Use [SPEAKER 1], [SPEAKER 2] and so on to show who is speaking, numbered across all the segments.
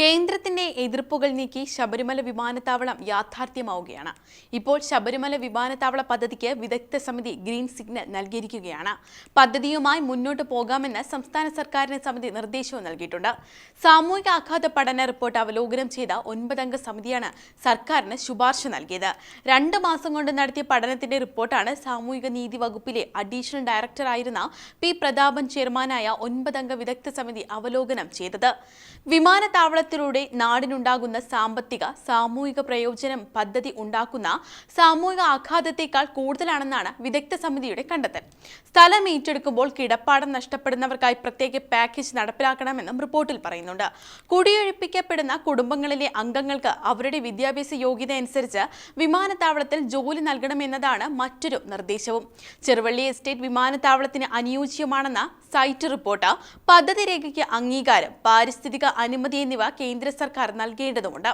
[SPEAKER 1] കേന്ദ്രത്തിന്റെ എതിർപ്പുകൾ നീക്കി ശബരിമല വിമാനത്താവളം യാഥാർത്ഥ്യമാവുകയാണ്. ഇപ്പോൾ ശബരിമല വിമാനത്താവള പദ്ധതിക്ക് വിദഗ്ധ സമിതി ഗ്രീൻ സിഗ്നൽ നൽകിയിരിക്കുകയാണ്. പദ്ധതിയുമായി മുന്നോട്ട് പോകാമെന്ന് സംസ്ഥാന സർക്കാരിന് സമിതി നിർദ്ദേശവും നൽകിയിട്ടുണ്ട്. സാമൂഹിക ആഘാത പഠന റിപ്പോർട്ട് അവലോകനം ചെയ്ത ഒൻപതംഗ സമിതിയാണ് സർക്കാരിന് ശുപാർശ നൽകിയത്. രണ്ട് മാസം കൊണ്ട് നടത്തിയ പഠനത്തിന്റെ റിപ്പോർട്ടാണ് സാമൂഹിക നീതി വകുപ്പിലെ അഡീഷണൽ ഡയറക്ടറായിരുന്ന പി പ്രതാപൻ ചെയർമാനായ ഒൻപതംഗ വിദഗ്ധ സമിതി അവലോകനം ചെയ്തത്. വിമാനത്താവളത്തിലൂടെ നാടിനുണ്ടാകുന്ന സാമ്പത്തിക സാമൂഹിക പ്രയോജനം പദ്ധതി ഉണ്ടാക്കുന്ന സാമൂഹിക ആഘാതത്തേക്കാൾ കൂടുതലാണെന്നാണ് വിദഗ്ധ സമിതിയുടെ കണ്ടെത്തൽ. സ്ഥലം ഏറ്റെടുക്കുമ്പോൾ കിടപ്പാടം നഷ്ടപ്പെടുന്നവർക്കായി പ്രത്യേക പാക്കേജ് നടപ്പിലാക്കണമെന്നും റിപ്പോർട്ടിൽ പറയുന്നുണ്ട്. കുടിയൊഴിപ്പിക്കപ്പെടുന്ന കുടുംബങ്ങളിലെ അംഗങ്ങൾക്ക് അവരുടെ വിദ്യാഭ്യാസ യോഗ്യത അനുസരിച്ച് വിമാനത്താവളത്തിൽ ജോലി നൽകണമെന്നതാണ് മറ്റൊരു നിർദ്ദേശവും. ചെറുവള്ളി എസ്റ്റേറ്റ് വിമാനത്താവളത്തിന് അനുയോജ്യമാണെന്ന സൈറ്റ് റിപ്പോർട്ട് പദ്ധതി രേഖയ്ക്ക് അംഗീകാരം പാരിസ്ഥിതിക അനുമതി എന്നിവ കേന്ദ്ര സർക്കാർ നൽകേണ്ടതുണ്ട്.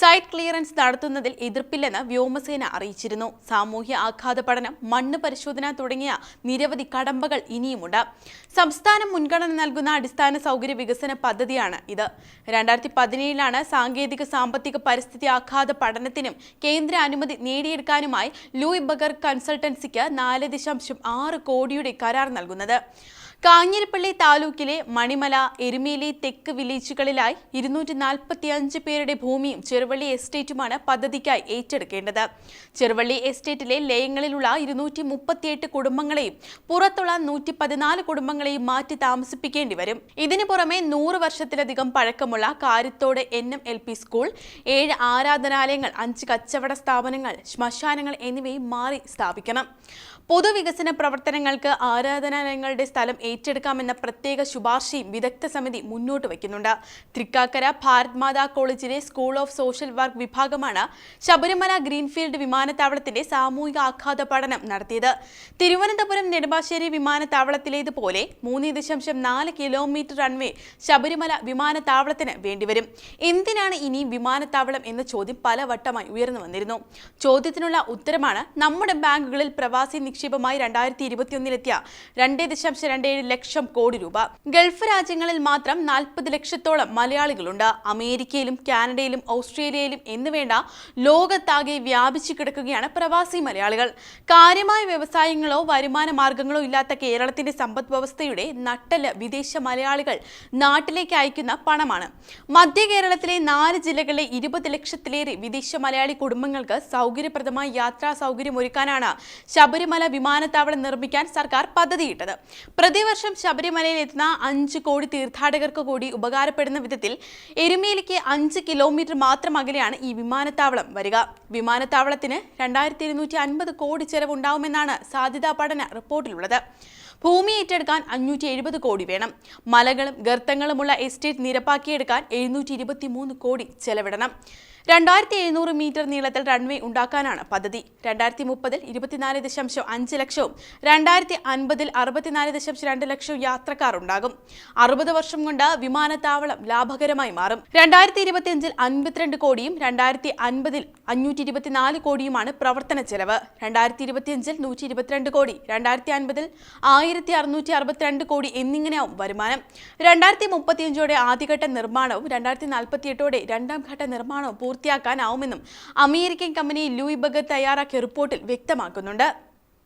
[SPEAKER 1] സൈറ്റ് ക്ലിയറൻസ് നടത്തുന്നതിൽ എതിർപ്പില്ലെന്ന് വ്യോമസേന അറിയിച്ചിരുന്നു. സാമൂഹ്യ ആഘാത പഠനം മണ്ണ് പരിശോധന തുടങ്ങിയ നിരവധി കടമ്പകൾ ഇനിയുമുണ്ട്. സംസ്ഥാനം മുൻഗണന നൽകുന്ന അടിസ്ഥാന സൗകര്യ വികസന പദ്ധതിയാണ് ഇത്. രണ്ടായിരത്തി പതിനേഴിലാണ് സാങ്കേതിക സാമ്പത്തിക പരിസ്ഥിതി ആഘാത പഠനത്തിനും കേന്ദ്ര അനുമതി നേടിയെടുക്കാനുമായി ലൂയി ബഗർ കൺസൾട്ടൻസിക്ക് നാല് ദശാംശം ആറ് കോടിയുടെ കരാർ നൽകുന്നത്. കാഞ്ഞിരപ്പള്ളി താലൂക്കിലെ മണിമല എരുമേലി തെക്ക് വില്ലേജുകളിലായി ഇരുന്നൂറ്റി നാൽപ്പത്തി അഞ്ച് പേരുടെ ഭൂമിയും ചെറുവള്ളി എസ്റ്റേറ്റുമാണ് പദ്ധതിക്കായി ഏറ്റെടുക്കേണ്ടത്. ചെറുവള്ളി എസ്റ്റേറ്റിലെ ലയങ്ങളിലുള്ള ഇരുന്നൂറ്റി മുപ്പത്തിയെട്ട് കുടുംബങ്ങളെയും പുറത്തുള്ള നൂറ്റി പതിനാല് കുടുംബങ്ങളെയും മാറ്റി താമസിപ്പിക്കേണ്ടി വരും. ഇതിനു പുറമെ നൂറ് വർഷത്തിലധികം പഴക്കമുള്ള കാര്യത്തോട് N M L P school ഏഴ് ആരാധനാലയങ്ങൾ അഞ്ച് കച്ചവട സ്ഥാപനങ്ങൾ ശ്മശാനങ്ങൾ എന്നിവയും മാറി സ്ഥാപിക്കണം. പൊതുവികസന പ്രവർത്തനങ്ങൾക്ക് ആരാധനാലയങ്ങളുടെ സ്ഥലം ഏറ്റെടുക്കാമെന്ന പ്രത്യേക ശുപാർശയും വിദഗ്ധ സമിതി മുന്നോട്ട് വയ്ക്കുന്നുണ്ട്. തൃക്കാക്കര ഭാരത് മാതാ കോളേജിലെ സ്കൂൾ ഓഫ് സോഷ്യൽ വർക്ക് വിഭാഗമാണ് ശബരിമല ഗ്രീൻഫീൽഡ് വിമാനത്താവളത്തിന്റെ സാമൂഹിക ആഘാത പഠനം നടത്തിയത്. തിരുവനന്തപുരം നെടുമ്പാശ്ശേരി വിമാനത്താവളത്തിലേതുപോലെ മൂന്ന് ദശാംശം നാല് കിലോമീറ്റർ റൺവേ ശബരിമല വിമാനത്താവളത്തിന് വേണ്ടിവരും. എന്തിനാണ് ഇനി വിമാനത്താവളം എന്ന ചോദ്യം പലവട്ടമായി ഉയർന്നു വന്നിരുന്നു. ചോദ്യത്തിനുള്ള ഉത്തരമാണ് നമ്മുടെ ബാങ്കുകളിൽ പ്രവാസി നിക്ഷേപമായി രണ്ടായിരത്തി ഇരുപത്തിയൊന്നിലെത്തിയ രണ്ട് ദശാംശം രണ്ട് ഏഴ് ലക്ഷം കോടി രൂപ. ഗൾഫ് രാജ്യങ്ങളിൽ മാത്രം നാൽപ്പത് ലക്ഷത്തോളം മലയാളികളുണ്ട്. അമേരിക്കയിലും കാനഡയിലും ഓസ്ട്രേലിയയിലും എന്നുവേണ്ട ലോകത്താകെ വ്യാപിച്ചു കിടക്കുകയാണ് പ്രവാസി മലയാളികൾ. കാര്യമായ വ്യവസായങ്ങളോ വരുമാന മാർഗങ്ങളോ ഇല്ലാത്ത കേരളത്തിന്റെ സമ്പദ് വ്യവസ്ഥയുടെ നട്ടൽ വിദേശ മലയാളികൾ നാട്ടിലേക്ക് അയക്കുന്ന പണമാണ്. മധ്യ കേരളത്തിലെ നാല് ജില്ലകളിലെ ഇരുപത് ലക്ഷത്തിലേറെ വിദേശ മലയാളി കുടുംബങ്ങൾക്ക് സൗകര്യപ്രദമായ യാത്രാ സൗകര്യം ഒരുക്കാനാണ് ശബരിമല വിമാനത്താവളം നിർമ്മിക്കാൻ സർക്കാർ പദ്ധതിയിട്ടത്. പ്രതിവർഷം ശബരിമലയിൽ എത്തുന്ന അഞ്ച് കോടി തീർത്ഥാടകർക്ക് കൂടി ഉപകാരപ്പെടുന്ന വിധത്തിൽ എരുമേലിക്ക് അഞ്ച് കിലോമീറ്റർ മാത്രം അകലെയാണ് ഈ വിമാനത്താവളം. വരിക വിമാനത്താവളത്തിന് രണ്ടായിരത്തി ഇരുന്നൂറ്റി അൻപത് കോടി ചെലവുണ്ടാവുമെന്നാണ് സാധ്യതാ പഠന റിപ്പോർട്ടിലുള്ളത്. ഭൂമി ഏറ്റെടുക്കാൻ അഞ്ഞൂറ്റി എഴുപത് കോടി വേണം. മലകളും ഗർത്തങ്ങളുമുള്ള എസ്റ്റേറ്റ് നിരപ്പാക്കിയെടുക്കാൻ എഴുന്നൂറ്റി ഇരുപത്തി മൂന്ന് കോടി ചെലവിടണം. രണ്ടായിരത്തി എഴുന്നൂറ് മീറ്റർ നീളത്തിൽ റൺവേ ഉണ്ടാക്കാനാണ് പദ്ധതി. രണ്ടായിരത്തി മുപ്പതിൽ ഇരുപത്തിനാല് ദശാംശം അഞ്ച് ലക്ഷവും രണ്ടായിരത്തി അൻപതിൽ അറുപത്തിനാല് ദശാംശം രണ്ട് ലക്ഷവും യാത്രക്കാർ ഉണ്ടാകും അറുപത് വർഷം കൊണ്ട് വിമാനത്താവളം ലാഭകരമായി മാറും. രണ്ടായിരത്തി ഇരുപത്തിയഞ്ചിൽ അൻപത്തിരണ്ട് കോടിയും രണ്ടായിരത്തി അൻപതിൽ അഞ്ഞൂറ്റി ഇരുപത്തിനാല് കോടിയുമാണ് പ്രവർത്തന ചെലവ്. രണ്ടായിരത്തി ഇരുപത്തിയഞ്ചിൽ നൂറ്റി ഇരുപത്തിരണ്ട് കോടി രണ്ടായിരത്തി അൻപതിൽ ആയിരത്തി അറുന്നൂറ്റി അറുപത്തിരണ്ട് കോടി എന്നിങ്ങനെയാവും വരുമാനം. രണ്ടായിരത്തി മുപ്പത്തിയഞ്ചോടെ ആദ്യഘട്ട നിർമ്മാണവും രണ്ടായിരത്തി നാൽപ്പത്തിയെട്ടോടെ രണ്ടാം ഘട്ട നിർമ്മാണവും പൂർത്തിയാക്കാനാവുമെന്നും അമേരിക്കൻ കമ്പനി ലൂയി ബഗർ തയ്യാറാക്കിയ റിപ്പോർട്ടിൽ വ്യക്തമാക്കുന്നുണ്ട്.